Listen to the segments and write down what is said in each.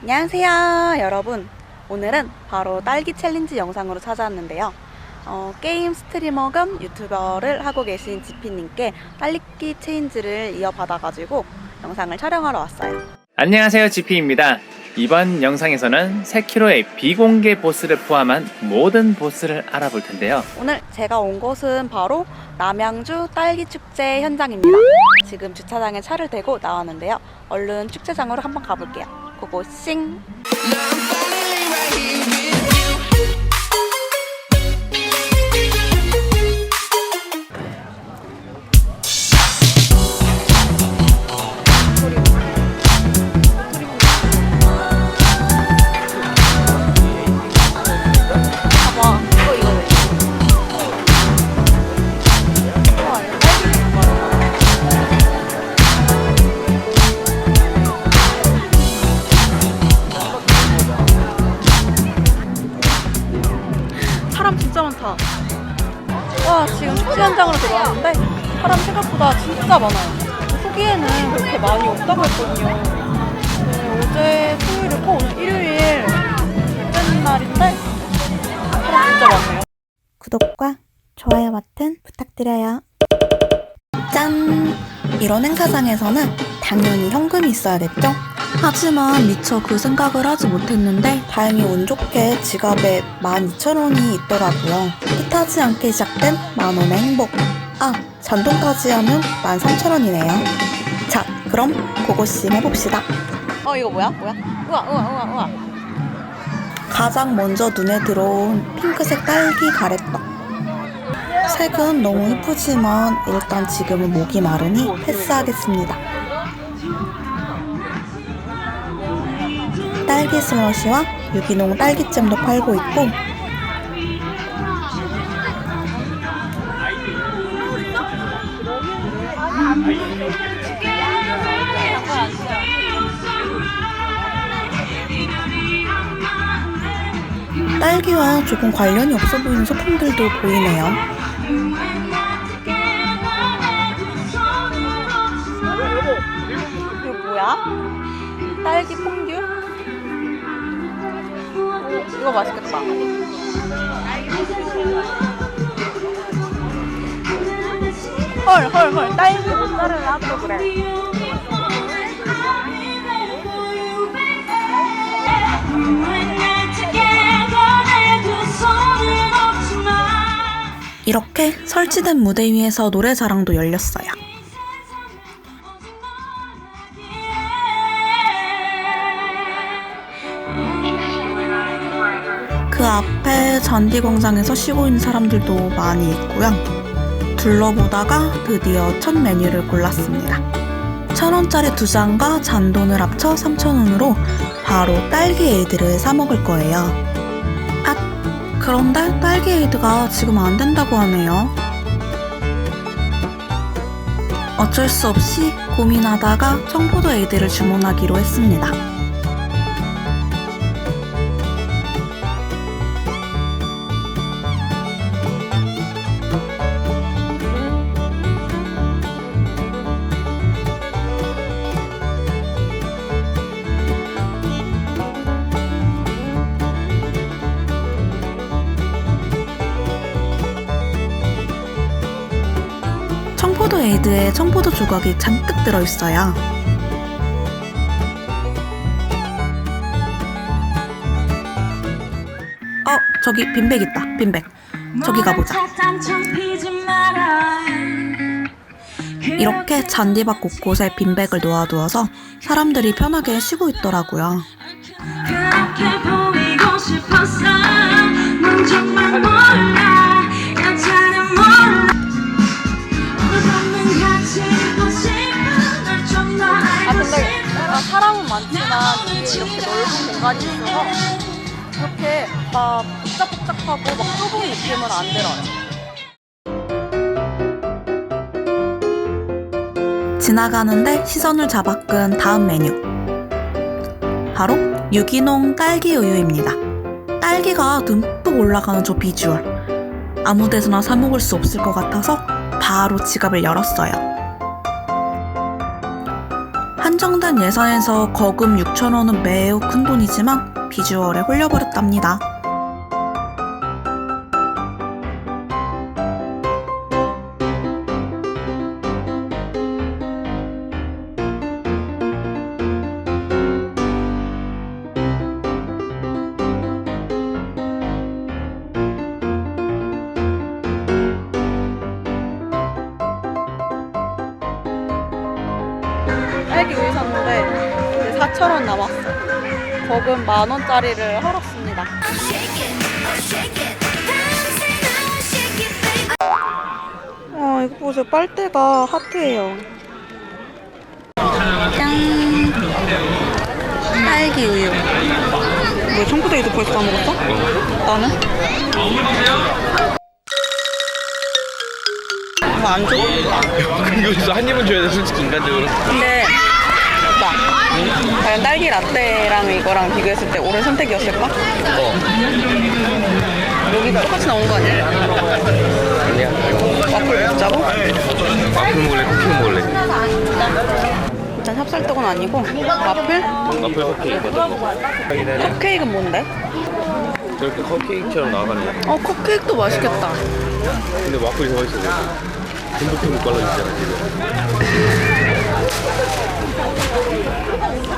안녕하세요 여러분. 오늘은 바로 딸기 챌린지 영상으로 찾아왔는데요. 어, 게임 스트리머 겸 유튜버를 하고 계신 지피님께 딸기 챌린지를 이어받아가지고 영상을 촬영하러 왔어요. 안녕하세요 GP입니다. 이번 영상에서는 세키로의 비공개 보스를 포함한 모든 보스를 알아볼 텐데요. 오늘 제가 온 곳은 바로 남양주 딸기 축제 현장입니다. 지금 주차장에 차를 대고 나왔는데요. 얼른 축제장으로 한번 가볼게요 고고싱 진짜 많아요. 후기에는 그렇게 많이 없다고 했거든요. 네, 어제 토요일이고 오늘 일요일 둘째 날인데 진짜 많네요. 구독과 좋아요 버튼 부탁드려요. 짠! 이런 행사장에서는 당연히 현금이 있어야겠죠? 하지만 미처 그 생각을 하지 못했는데 다행히 운 좋게 지갑에 12,000원이 있더라고요. 뜻하지 않게 시작된 만원의 행복. 아, 잔돈까지 하면 13,000원이네요. 자, 그럼 고고싱 해봅시다. 어, 이거 뭐야? 뭐야? 우와, 우와, 우와, 우와. 가장 먼저 눈에 들어온 핑크색 딸기 가래떡. 색은 너무 이쁘지만 일단 지금은 목이 마르니 패스하겠습니다. 딸기 슬러시와 유기농 딸기잼도 팔고 있고 딸기와 조금 관련이 없어 보이는 소품들도 보이네요. 이거 뭐야? 딸기 퐁듀? 오, 이거 맛있겠다. 헐, 헐, 헐. 딸기 모짜렐라도 그래. 이렇게 설치된 무대 위에서 노래 자랑도 열렸어요. 그 앞에 잔디 광장에서 쉬고 있는 사람들도 많이 있고요. 둘러보다가 드디어 첫 메뉴를 골랐습니다. 천 원짜리 두 잔과 잔돈을 합쳐 3천 원으로 바로 딸기 에이드를 사 먹을 거예요. 아, 그런데 딸기 에이드가 지금 안 된다고 하네요. 어쩔 수 없이 고민하다가 청포도 에이드를 주문하기로 했습니다. 에이드에 청포도 조각이 잔뜩 들어있어요. 어, 저기 빈백 있다. 빈백. 저기 가보자. 이렇게 잔디밭 곳곳에 빈백을 놓아두어서 사람들이 편하게 쉬고 있더라고요. 그렇게 보이고 싶었어 넌 정말 몰라 아, 사람은 많지만 뒤에 이렇게 넓은 공간이 있어서 그렇게 막 복잡복잡하고 막 좁은 느낌은 안 들어요. 지나가는데 시선을 잡아끈 다음 메뉴. 바로 유기농 딸기 우유입니다. 딸기가 듬뿍 올라가는 저 비주얼. 아무 데서나 사 먹을 수 없을 것 같아서 바로 지갑을 열었어요. 한 한정된 예산에서 거금 6천원은 매우 큰 돈이지만 비주얼에 홀려버렸답니다. 딸기 우유 샀는데 이제 4,000원 남았어. 거금 만 원짜리를 헐었습니다. 아 이거 보세요. 빨대가 하트예요. 짠. 딸기 우유. 뭐 청포도이도 벌써 다 먹었어? 나는? 이거 안 줘? 진짜 한 입은 줘야 돼 솔직히 인간적으로 근데 오빠 과연 딸기 라떼랑 이거랑 비교했을 때 옳은 선택이었을까? 어 여기 똑같이 나온 거 아니야? 아니야 와플 먹자고? 와플 먹을래 쿠키 먹을래 일단 찹쌀떡은 아니고 와플? 와플 컵케이크 컵케이크는 뭔데? 저렇게 컵케이크처럼 나가네 어 컵케이크도 맛있겠다 근데 와플이 더 맛있어 듬뿍듬뿍 발라주잖아 지금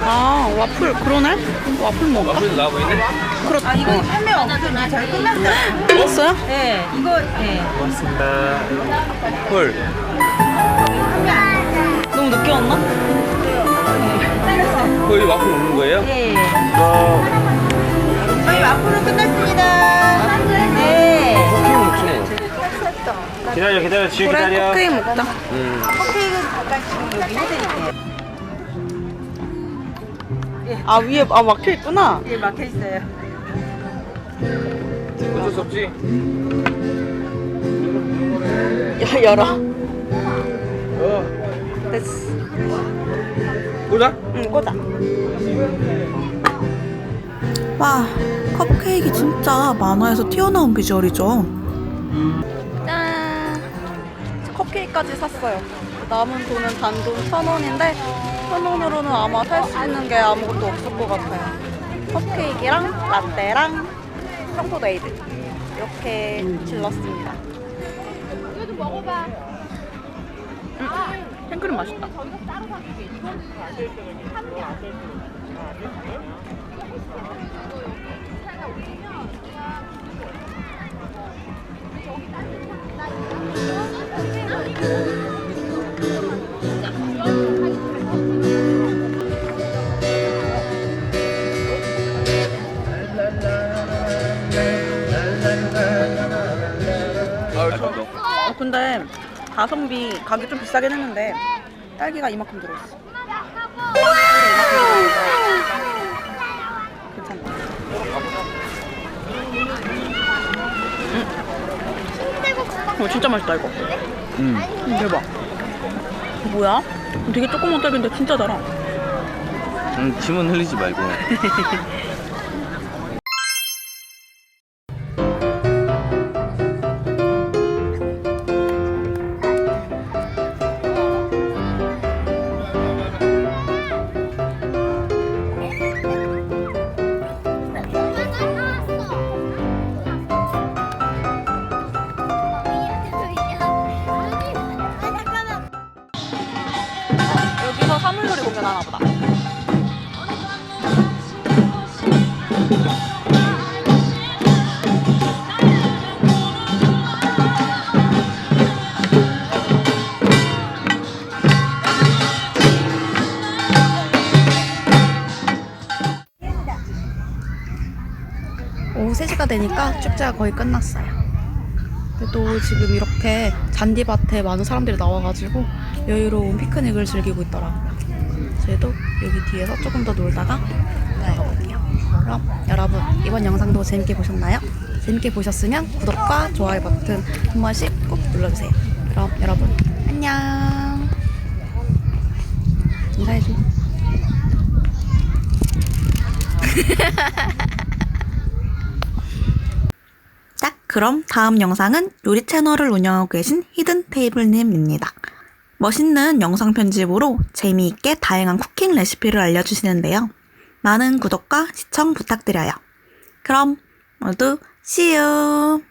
아 와플 그러네? 와플 먹을까? 와플도 나와 보이네? 그렇다 아 이거 판매 없으면 잘 끝났어요 끝났어요? 네, 이거 네. 고맙습니다 헐 너무 늦게 왔나? 거의 와플 먹는 거예요? 네. 어 저희 와플은 끝났습니다. 네. 컵케이크 먹지 뭐 기다려 기다려 지금 그래 컵케이크 먹자 음. 커피는 잠깐 지금 여기 해드릴게요. 아 위에 아 막혀 있구나 예, 막혀 있어요. 어쩔 수 없지 야 열어 어 됐어 보자 응 꽂아 와, 컵케이크 진짜 만화에서 튀어나온 비주얼이죠. 짠! 컵케이크까지 샀어요. 남은 돈은 단돈 천 원인데 천 원으로는 아마 살 수 있는 게 아무것도 없을 것 같아요. 컵케이크랑 라떼랑 청포도에이드 이렇게 질렀습니다. 이거 좀 먹어봐. 음, 생크림 맛있다. 아 가성비 가격 좀 비싸긴 했는데 딸기가 이만큼 들어있어. 괜찮다. 음. 어, 진짜 맛있다 이거. 음. 음, 대박. 뭐야? 되게 조그만 딸기인데 진짜 달아. 음, 침은 흘리지 말고 공연하나 보다. 오후 3시가 되니까 축제가 거의 끝났어요. 또 지금 이렇게 잔디밭에 많은 사람들이 나와가지고 여유로운 피크닉을 즐기고 있더라고요. 저희도 여기 뒤에서 조금 더 놀다가 나가볼게요. 그럼 여러분 이번 영상도 재밌게 보셨나요? 재밌게 보셨으면 구독과 좋아요 버튼 한 번씩 꼭 눌러주세요. 그럼 여러분 안녕. 인사해줘. 딱 그럼 다음 영상은 요리 채널을 운영하고 계신 히든 테이블님입니다. 멋있는 영상 편집으로 재미있게 다양한 쿠킹 레시피를 알려주시는데요. 많은 구독과 시청 부탁드려요. 그럼 모두 see you!